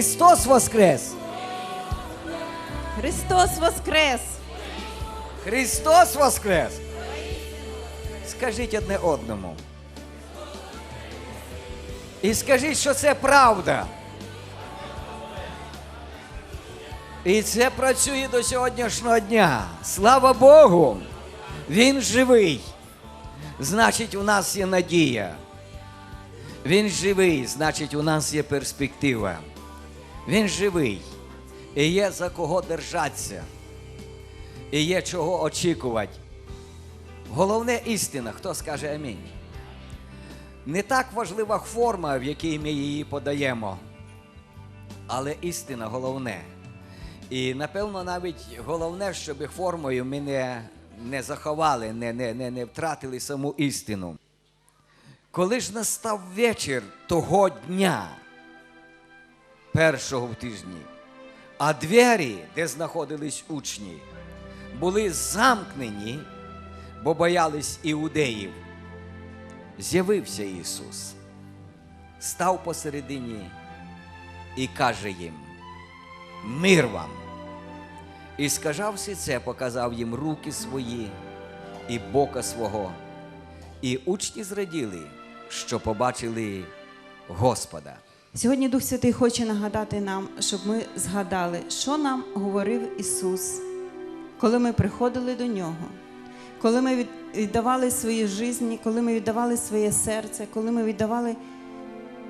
Христос Воскрес! Христос Воскрес! Христос Воскрес! Скажіть одне одному. І скажіть, що це правда. І це працює до сьогоднішнього дня. Слава Богу! Він живий. Значить, у нас є надія. Він живий, значить, у нас є перспектива. Він живий. І є за кого держатися. І є чого очікувати. Головне істина, хто скаже амінь. Не так важлива форма, в якій ми її подаємо, але істина головне. І напевно навіть головне, щоб формою ми не, не заховали, не, не, не, не втратили саму істину. Коли ж настав вечір того дня, першого в тижні, а двері, де знаходились учні, були замкнені, бо боялись іудеїв. З'явився Ісус, став посередині і каже їм: Мир вам! І сказавши це, показав їм руки свої і бока свого. І учні зраділи, що побачили Господа. Сьогодні Дух Святий хоче нагадати нам, щоб ми згадали, що нам говорив Ісус, коли ми приходили до Нього, коли ми віддавали свої житті, коли ми віддавали своє серце, коли ми віддавали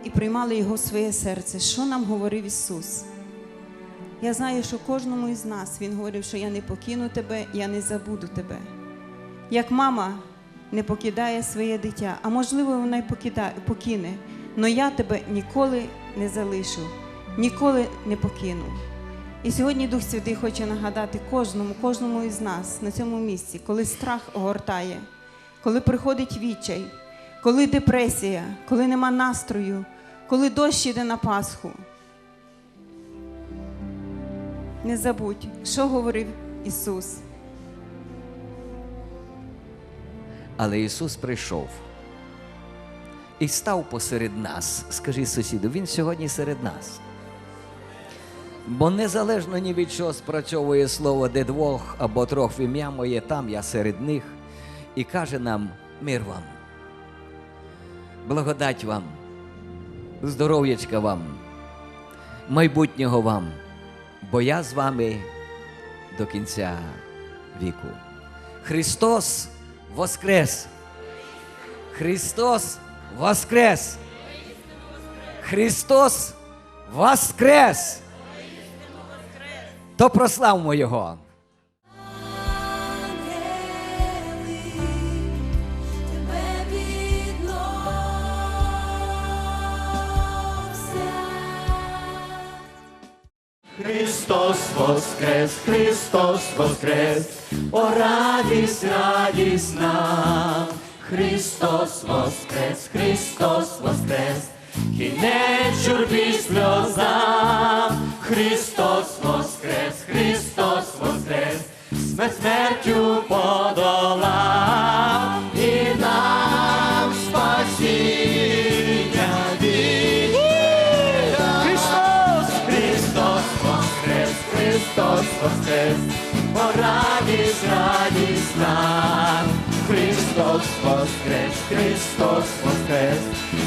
і приймали Його в своє серце. Що нам говорив Ісус? Я знаю, що кожному із нас Він говорив, що я не покину тебе, я не забуду тебе. Як мама не покидає своє дитя, а можливо, вона й покидає, покине, але я тебе ніколи не залишу, ніколи не покину. І сьогодні Дух Святий хоче нагадати кожному, кожному із нас на цьому місці, коли страх огортає, коли приходить відчай, коли депресія, коли нема настрою, коли дощ іде на Пасху. Не забудь, що говорив Ісус. Але Ісус прийшов і став посеред нас. Скажи сусіду, Він сьогодні серед нас. Бо незалежно ні від чого спрацьовує слово, де двох або трьох в ім'я моє, там я серед них, і каже нам мир вам, благодать вам, здоров'ячка вам, майбутнього вам, бо я з вами до кінця віку. Христос Воскрес! Христос Воскрес! Христос Воскрес! То прославмо Його! Христос воскрес, Христос воскрес, о радість, радість нам. Христос воскрес, Христос воскрес, кінець журбі сльоза, Христос воскрес, Христос воскрес, смерть смертю воскрес, Христос воскрес,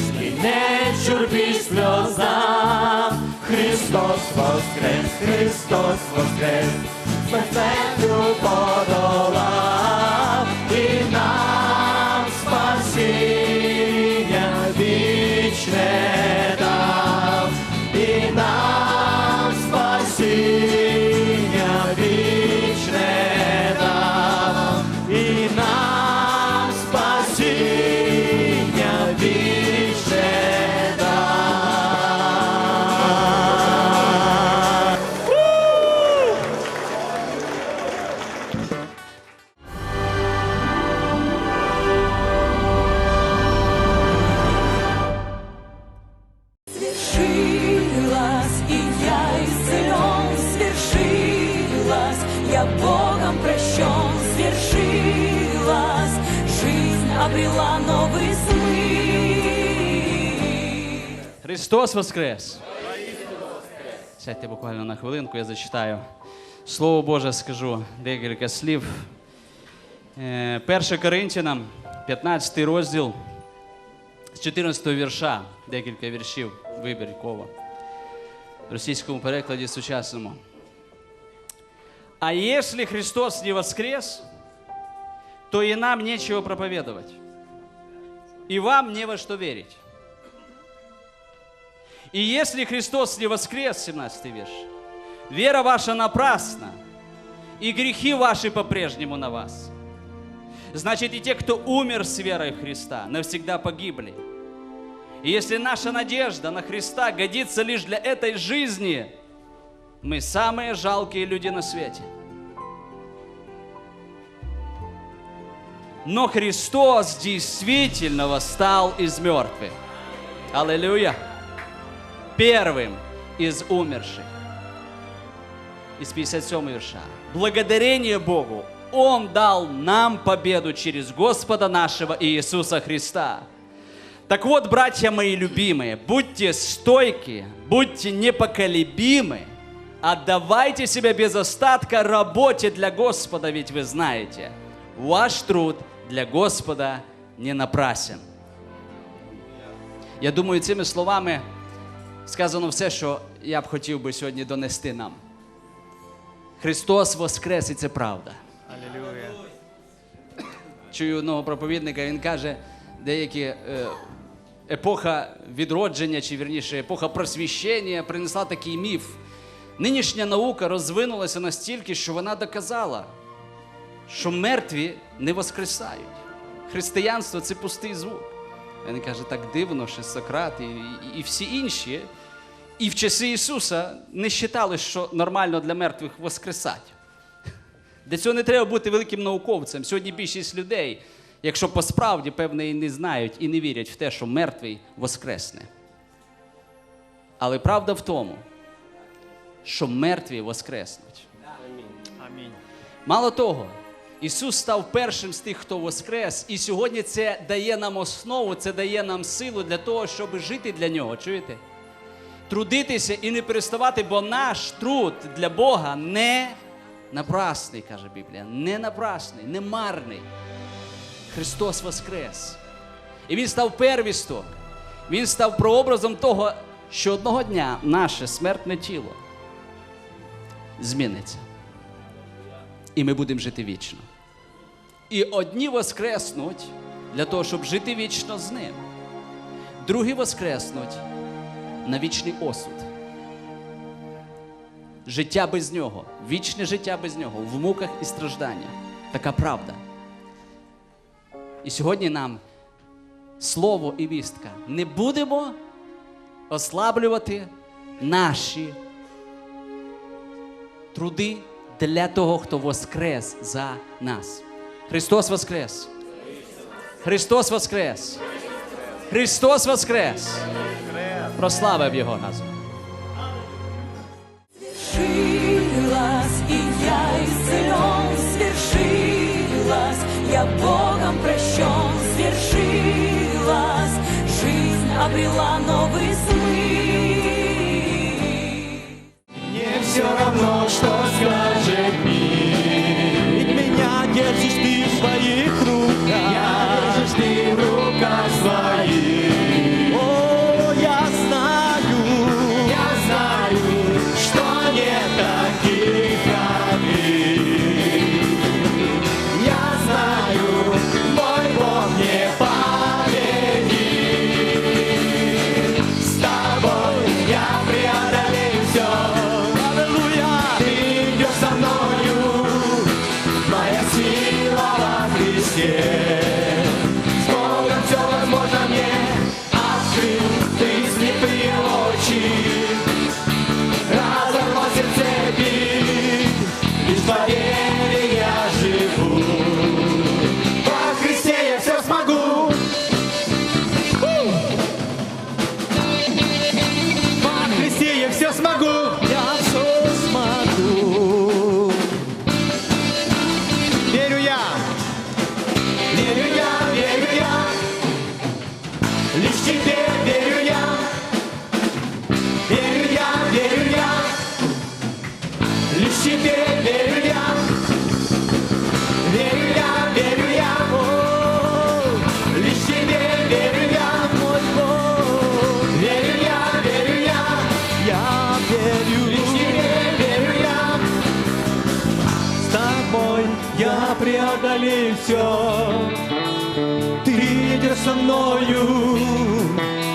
скінець журбі сльозам. Христос воскрес, Христос воскрес, смертю Христос Воскрес! Сядьте буквально на хвилинку, я зачитаю. Слово Боже скажу декілька слів. Е, 1 Коринтянам, 15 розділ, з 14 вірша, декілька віршів, вибір кова. В російському перекладі сучасному. А если Христос не воскрес, то и нам нечего проповедовать, и вам не во что верить. И если Христос не воскрес, 17 вірш, вера ваша напрасна, и грехи ваши по-прежнему на вас. Значит, и те, кто умер с верой в Христа, навсегда погибли. И если наша надежда на Христа годится лишь для этой жизни, мы самые жалкие люди на свете. Но Христос действительно восстал из мертвых. Аллилуйя! Первым из умерших. Из 57 верша. Благодарение Богу, Он дал нам победу через Господа нашего Иисуса Христа. Так вот, братья мои любимые, будьте стойки, будьте непоколебимы, отдавайте себя без остатка работе для Господа, ведь вы знаете, ваш труд для Господа не напрасен. Я думаю, цими словами сказано все, що я б хотів би сьогодні донести нам. Христос Воскрес, і це правда. Чую одного проповідника, він каже, деякі е, епоха відродження, чи вірніше, епоха просвіщення принесла такий міф. Нинішня наука розвинулася настільки, що вона доказала, що мертві не воскресають. Християнство це пустий звук. Він каже, так дивно, що Сократ і, і, і всі інші, і в часи Ісуса не вважали, що нормально для мертвих воскресати. Для цього не треба бути великим науковцем. Сьогодні більшість людей, якщо по справді, певне, і не знають і не вірять в те, що мертвий воскресне. Але правда в тому, що мертві воскреснуть. Мало того, Ісус став першим з тих, хто воскрес, і сьогодні це дає нам основу, це дає нам силу для того, щоб жити для нього. Чуєте? Трудитися і не переставати, бо наш труд для Бога не напрасний, каже Біблія. Не напрасний, не марний. Христос воскрес. І Він став первісток. Він став прообразом того, що одного дня наше смертне тіло зміниться. І ми будемо жити вічно. І одні воскреснуть для того, щоб жити вічно з ним. Другі воскреснуть на вічний осуд. Життя без нього, вічне життя без нього, в муках і стражданнях. Така правда. І сьогодні нам слово і вістка. Не будемо ослаблювати наші труди для того, хто воскрес за нас. Христос воскрес! Христос воскрес! Христос воскрес! Прославив Його разом. Свершилась, и я исцелен, свершилась, я Богом прощен, свершилась, жизнь обрела новый смысл. Мне все равно, что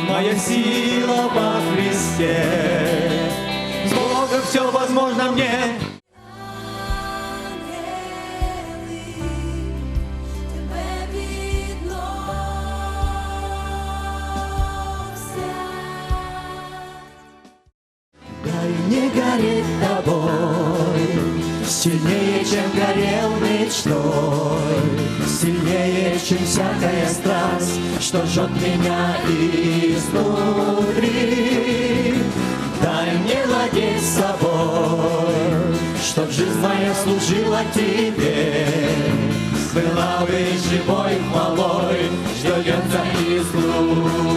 моя сила во Христе. С Богом все возможно мне. Дай мне гореть тобой, Сильнее, чем горел мечтой, Сильнее, чем всякая страсть, Что жжет меня изнутри. Дай мне владеть собой, Чтоб жизнь моя служила тебе, Была бы живой хвалой, Ждется из глубины,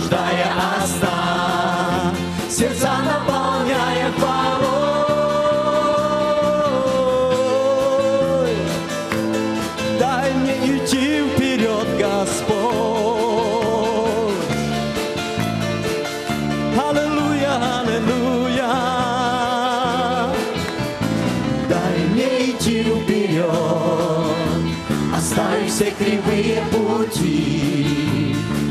пробуждая оста, сердца наполняя хвалой. Дай мне идти вперед, Господь. Аллилуйя, аллилуйя. Дай мне идти вперед, оставь все кривые пути,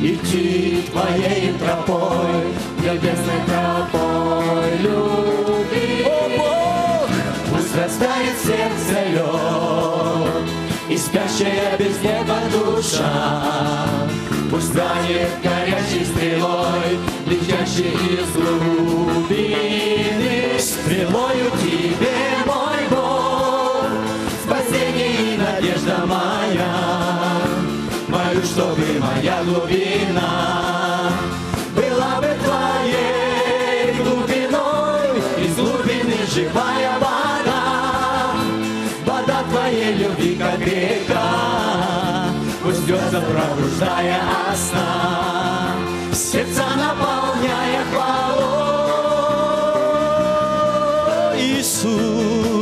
идти твоей тропой, небесной тропой любви. О, Бог! Пусть растает сердце лед, и спящая без неба душа, Пусть станет горячей стрелой, летящей из глубины. Пробуждая сна, сердца наполняя хвалой. Иисус,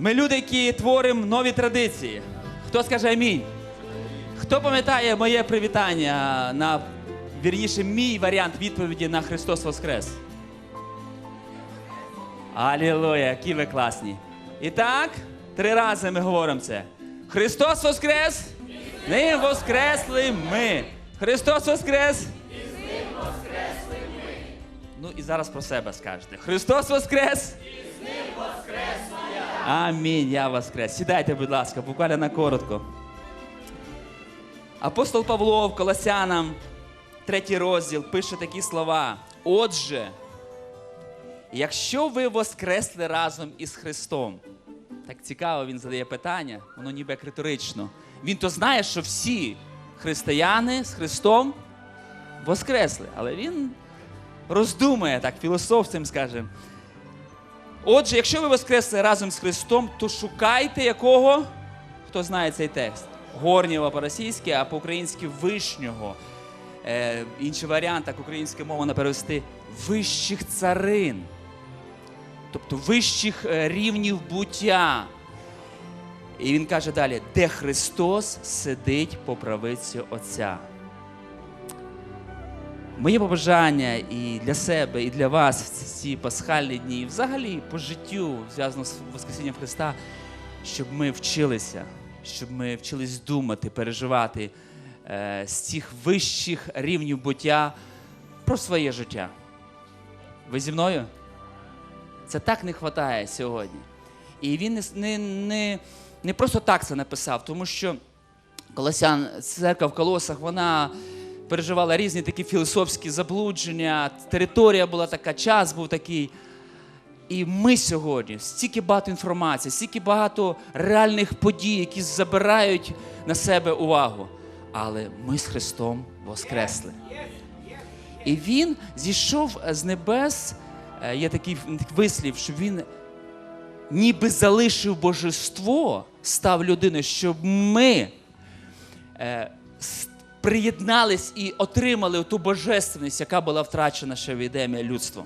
Ми люди, які творимо нові традиції. Хто скаже амінь? Хто пам'ятає моє привітання на вірніше, мій варіант відповіді на Христос Воскрес? Алілуя, які ви класні. І так, три рази ми говоримо це. Христос Воскрес! Ним воскресли ми. Христос Воскрес! З ним Воскресли ми. Ну і зараз про себе скажете. Христос Воскрес! Амінь, я воскрес. Сідайте, будь ласка, буквально на коротко. Апостол Павло в Колосянам, третій розділ, пише такі слова. Отже, якщо ви воскресли разом із Христом, так цікаво, він задає питання, воно ніби як риторично. Він то знає, що всі християни з Христом воскресли, але він роздумує так, філософцем скажемо. Отже, якщо ви воскресли разом з Христом, то шукайте якого? Хто знає цей текст? Горнього по-російськи, а по-українськи вишнього. Е, інший варіант, так українською мовою перевести вищих царин. Тобто вищих е, рівнів буття. І він каже далі, де Христос сидить по правиці Отця. Моє побажання і для себе, і для вас в ці пасхальні дні, і взагалі по життю, зв'язано з Воскресінням Христа, щоб ми вчилися, щоб ми вчились думати, переживати е, з цих вищих рівнів буття про своє життя. Ви зі мною? Це так не вистачає сьогодні. І він не, не, не, просто так це написав, тому що Колосян, церква в Колосах, вона переживала різні такі філософські заблудження, територія була така, час був такий. І ми сьогодні стільки багато інформації, стільки багато реальних подій, які забирають на себе увагу. Але ми з Христом воскресли. І він зійшов з небес. е, Є такий вислів, що він ніби залишив божество, став людиною, щоб ми е, приєднались і отримали ту божественність, яка була втрачена ще від людством.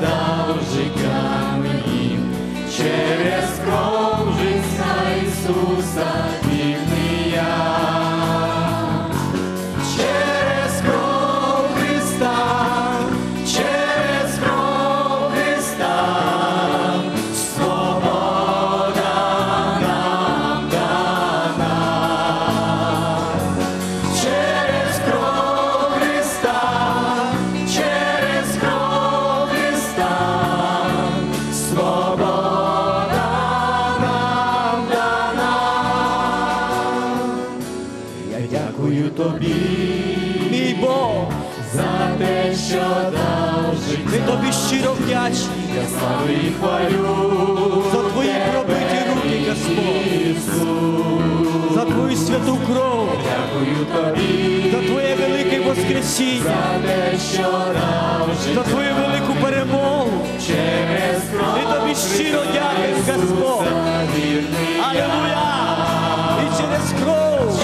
Дав життя мені. Через кров життя Ісуса дякую тобі, Мій Бог, за те, що дав ми тобі щиро вдячні. Я славлю і хвалю за твої пробиті руки, Господь, за твою святу кров, Дякую тобі. За твоє велике Воскресіння, за те, що дав за твою велику перемогу. Через кров Ми тобі щиро дякуємо, Господь. Аллилуйя! І через кров